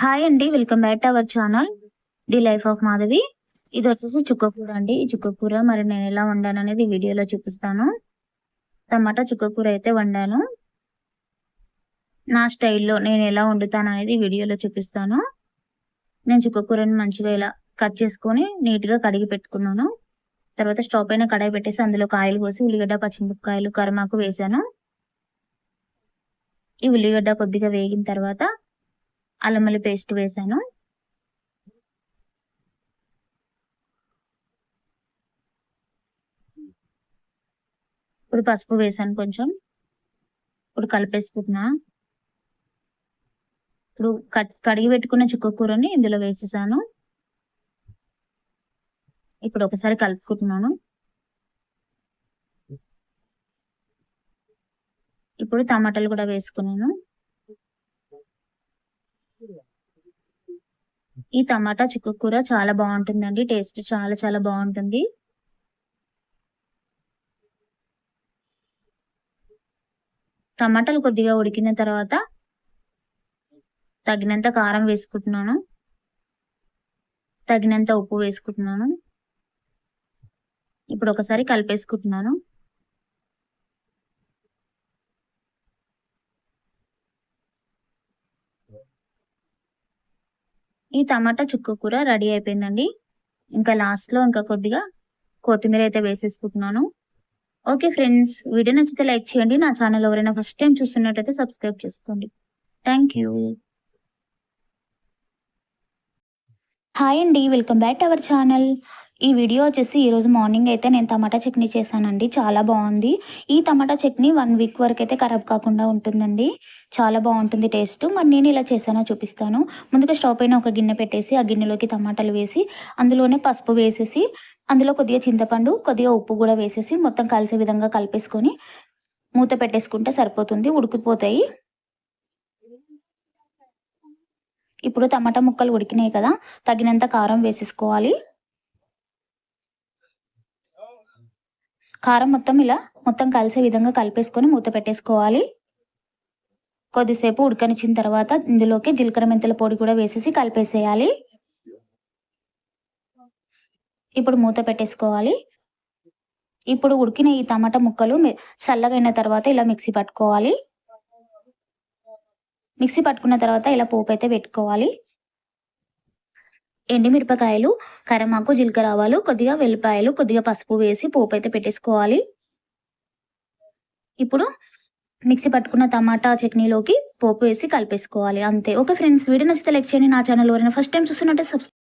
Hi అండి welcome back to our channel the life of Madhavi ఇది వచ్చేసి చుక్కకూర అండి. ఈ చుక్కకూర మరి నేను ఎలా వండాను అనేది వీడియోలో చూపిస్తాను. టమాటా చుక్కకూర అయితే వండాను. నా స్టైల్లో నేను ఎలా వండుతాను అనేది వీడియోలో చూపిస్తాను. నేను చుక్కకూరని మంచిగా ఇలా కట్ చేసుకొని నీట్గా కడిగి పెట్టుకున్నాను. తర్వాత స్టవ్ పైన కడాయి పెట్టేసి అందులో కాయలు పోసి ఉల్లిగడ్డ పచ్చిమిరపకాయలు కరిమాకు వేసాను. ఈ ఉల్లిగడ్డ కొద్దిగా వేగిన తర్వాత అల్లం పేస్ట్ వేసాను. ఇప్పుడు పసుపు వేసాను కొంచెం. ఇప్పుడు కలిపేసుకుంటున్నా. ఇప్పుడు కడిగి పెట్టుకున్న చుక్క కూరని ఇందులో వేసేసాను. ఇప్పుడు ఒకసారి కలుపుకుంటున్నాను. ఇప్పుడు టమాటాలు కూడా వేసుకున్నాను. ఈ టమాటా చిక్కు కూర చాలా బాగుంటుందండి. టేస్ట్ చాలా చాలా బాగుంటుంది. టమాటాలు కొద్దిగా ఉడికిన తర్వాత తగినంత కారం వేసుకుంటున్నాను. తగినంత ఉప్పు వేసుకుంటున్నాను. ఇప్పుడు ఒకసారి కలిపేసుకుంటున్నాను. ఈ టమాటా చుక్క కూర రెడీ అయిపోయిందండి. ఇంకా లాస్ట్లో ఇంకా కొద్దిగా కొత్తిమీర అయితే వేసేసుకుంటున్నాను. ఓకే ఫ్రెండ్స్ వీడియో నచ్చితే లైక్ చేయండి. నా ఛానల్ ఎవరైనా ఫస్ట్ టైం చూస్తున్నట్టయితే సబ్స్క్రైబ్ చేసుకోండి. Thank you. హాయ్ అండి వెల్కమ్ బ్యాక్ అవర్ ఛానల్. ఈ వీడియో వచ్చేసి ఈరోజు మార్నింగ్ అయితే నేను టమాటా చట్నీ చేశానండి. చాలా బాగుంది. ఈ టమాటా చట్నీ వన్ వీక్ వరకు అయితే ఖరాబ్ కాకుండా ఉంటుందండి. చాలా బాగుంటుంది టేస్ట్. మరి నేను ఇలా చేశానో చూపిస్తాను. ముందుగా స్టవ్ పైన ఒక గిన్నె పెట్టేసి ఆ గిన్నెలోకి టమాటాలు వేసి అందులోనే పసుపు వేసేసి అందులో కొద్దిగా చింతపండు కొద్దిగా ఉప్పు కూడా వేసేసి మొత్తం కలిసే విధంగా కలిపేసుకొని మూత పెట్టేసుకుంటే సరిపోతుంది. ఉడికిపోతాయి. ఇప్పుడు టమాటా ముక్కలు ఉడికినాయి కదా తగినంత కారం వేసేసుకోవాలి. కారం మొత్తం ఇలా మొత్తం కలిసే విధంగా కలిపేసుకొని మూత పెట్టేసుకోవాలి. కొద్దిసేపు ఉడకనిచ్చిన తర్వాత ఇందులోకి జీలకర్ర మెంతుల పొడి కూడా వేసేసి కలిపేసేయాలి. ఇప్పుడు మూత పెట్టేసుకోవాలి. ఇప్పుడు ఉడికిన ఈ టమాటా ముక్కలు చల్లగైన తర్వాత ఇలా మిక్సీ పట్టుకోవాలి. మిక్సీ పట్టుకున్న తర్వాత ఇలా పోపు అయితే పెట్టుకోవాలి. ఎండిమిరపకాయలు కరమాకు జీలకర్ర ఆవాలు కొద్దిగా వెల్లిపాయలు కొద్దిగా పసుపు వేసి పోపు అయితే పెట్టేసుకోవాలి. ఇప్పుడు మిక్సీ పట్టుకున్న టమాటా చట్నీలోకి పోపు వేసి కలిపేసుకోవాలి. అంతే. ఓకే ఫ్రెండ్స్ వీడియో నచ్చితే లైక్ చేయండి. నా ఛానల్ ఎవరైనా ఫస్ట్ టైం చూస్తున్నట్టే సబ్స్క్రైబ్